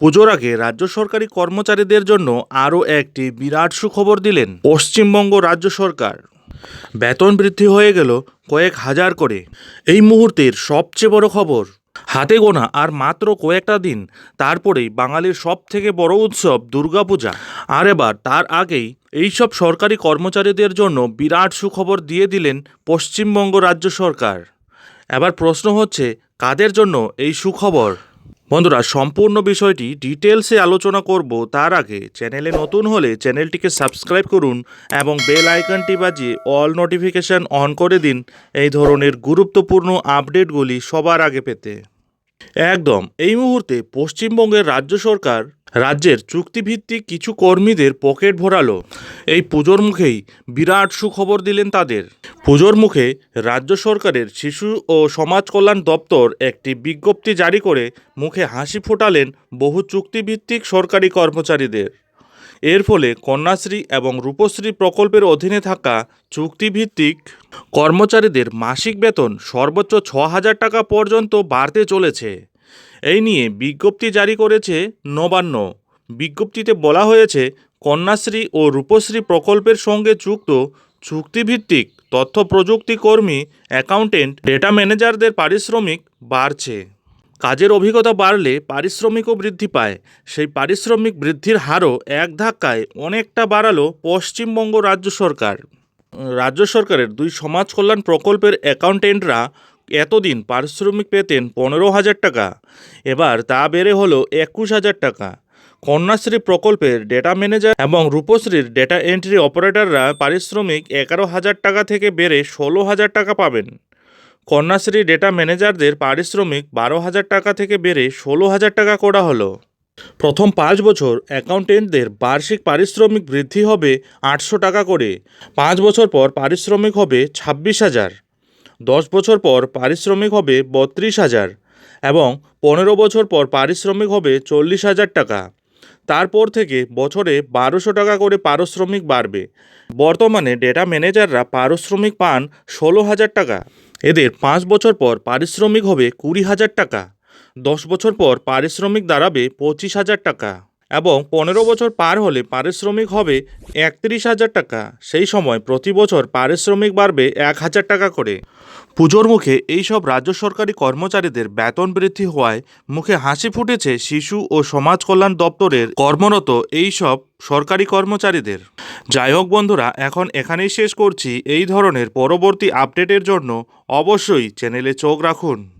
পুজোর আগে রাজ্য সরকারি কর্মচারীদের জন্য আরও একটি বিরাট সুখবর দিলেন পশ্চিমবঙ্গ রাজ্য সরকার। বেতন বৃদ্ধি হয়ে গেল কয়েক হাজার করে। এই মুহূর্তের সবচেয়ে বড় খবর, হাতে গোনা আর মাত্র কয়েকটা দিন, তারপরেই বাঙালির সব থেকে বড় উৎসব দুর্গাপূজা। আর এবার তার আগেই এইসব সরকারি কর্মচারীদের জন্য বিরাট সুখবর দিয়ে দিলেন পশ্চিমবঙ্গ রাজ্য সরকার। এবার প্রশ্ন হচ্ছে, কাদের জন্য এই সুখবর? বন্ধুরা, সম্পূর্ণ বিষয়টি ডিটেলসে আলোচনা করব তার আগে চ্যানেলে নতুন হলে চ্যানেলটিকে সাবস্ক্রাইব করুন এবং বেল আইকনটি বাজিয়ে অল নোটিফিকেশান অন করে দিন এই ধরনের গুরুত্বপূর্ণ আপডেটগুলি সবার আগে পেতে। একদম, এই মুহূর্তে পশ্চিমবঙ্গের রাজ্য সরকার রাজ্যের চুক্তিভিত্তিক কিছু কর্মীদের পকেট ভরালো। এই পুজোর মুখেই বিরাট সুখবর দিলেন তাদের। পুজোর মুখে রাজ্য সরকারের শিশু ও সমাজ কল্যাণ দপ্তর একটি বিজ্ঞপ্তি জারি করে মুখে হাসি ফোটালেন বহু চুক্তিভিত্তিক সরকারি কর্মচারীদের। এর ফলে কন্যাশ্রী এবং রূপশ্রী প্রকল্পের অধীনে থাকা চুক্তিভিত্তিক কর্মচারীদের মাসিক বেতন সর্বোচ্চ ছ হাজার টাকা পর্যন্ত বাড়তে চলেছে। এই নিয়ে বিজ্ঞপ্তি জারি করেছে নবান্ন। বিজ্ঞপ্তিতে বলা হয়েছে, কন্যাশ্রী ও রূপশ্রী প্রকল্পের সঙ্গে যুক্ত চুক্তিভিত্তিক তথ্য প্রযুক্তি কর্মী, অ্যাকাউন্টেন্ট, ডেটা ম্যানেজারদের পারিশ্রমিক বাড়ছে। কাজের অভিজ্ঞতা বাড়লে পারিশ্রমিকও বৃদ্ধি পায়। সেই পারিশ্রমিক বৃদ্ধির হারও এক ধাক্কায় অনেকটা বাড়ালো পশ্চিমবঙ্গ রাজ্য সরকার। রাজ্য সরকারের দুই সমাজ কল্যাণ প্রকল্পের অ্যাকাউন্টেন্টরা এতদিন পারিশ্রমিক পেতেন পনেরো হাজার টাকা। এবার তা বেড়ে হলো একুশ হাজার টাকা। কন্যাশ্রী প্রকল্পের ডেটা ম্যানেজার এবং রূপশ্রীর ডেটা এন্ট্রি অপারেটররা পারিশ্রমিক এগারো হাজার টাকা থেকে বেড়ে ষোলো হাজার টাকা পাবেন। কন্যাশ্রী ডেটা ম্যানেজারদের পারিশ্রমিক বারো হাজার টাকা থেকে বেড়ে ষোলো হাজার টাকা করা হলো। প্রথম পাঁচ বছর অ্যাকাউন্টেন্টদের বার্ষিক পারিশ্রমিক বৃদ্ধি হবে আটশো টাকা করে। পাঁচ বছর পর পারিশ্রমিক হবে ছাব্বিশ হাজার। দশ বছর পর পারিশ্রমিক হবে বত্রিশ হাজার এবং পনেরো বছর পর পারিশ্রমিক হবে চল্লিশ হাজার টাকা। তারপর থেকে বছরে বারোশো টাকা করে পারিশ্রমিক বাড়বে। বর্তমানে ডেটা ম্যানেজাররা পারিশ্রমিক পান ষোলো হাজার টাকা। এদের পাঁচ বছর পর পারিশ্রমিক হবে কুড়ি হাজার টাকা। দশ বছর পর পারিশ্রমিক দাঁড়াবে পঁচিশ হাজার টাকা। এবং পনেরো বছর পার হলে পারিশ্রমিক হবে একত্রিশ হাজার টাকা। সেই সময় প্রতি বছর পারিশ্রমিক বাড়বে এক হাজার টাকা করে। পুজোর মুখে এইসব রাজ্য সরকারি কর্মচারীদের বেতন বৃদ্ধি হওয়ায় মুখে হাসি ফুটেছে শিশু ও সমাজ কল্যাণ দপ্তরের কর্মরত এইসব সরকারি কর্মচারীদের। যাই হোক বন্ধুরা, এখন এখানেই শেষ করছি। এই ধরনের পরবর্তী আপডেটের জন্য অবশ্যই চ্যানেলে চোখ রাখুন।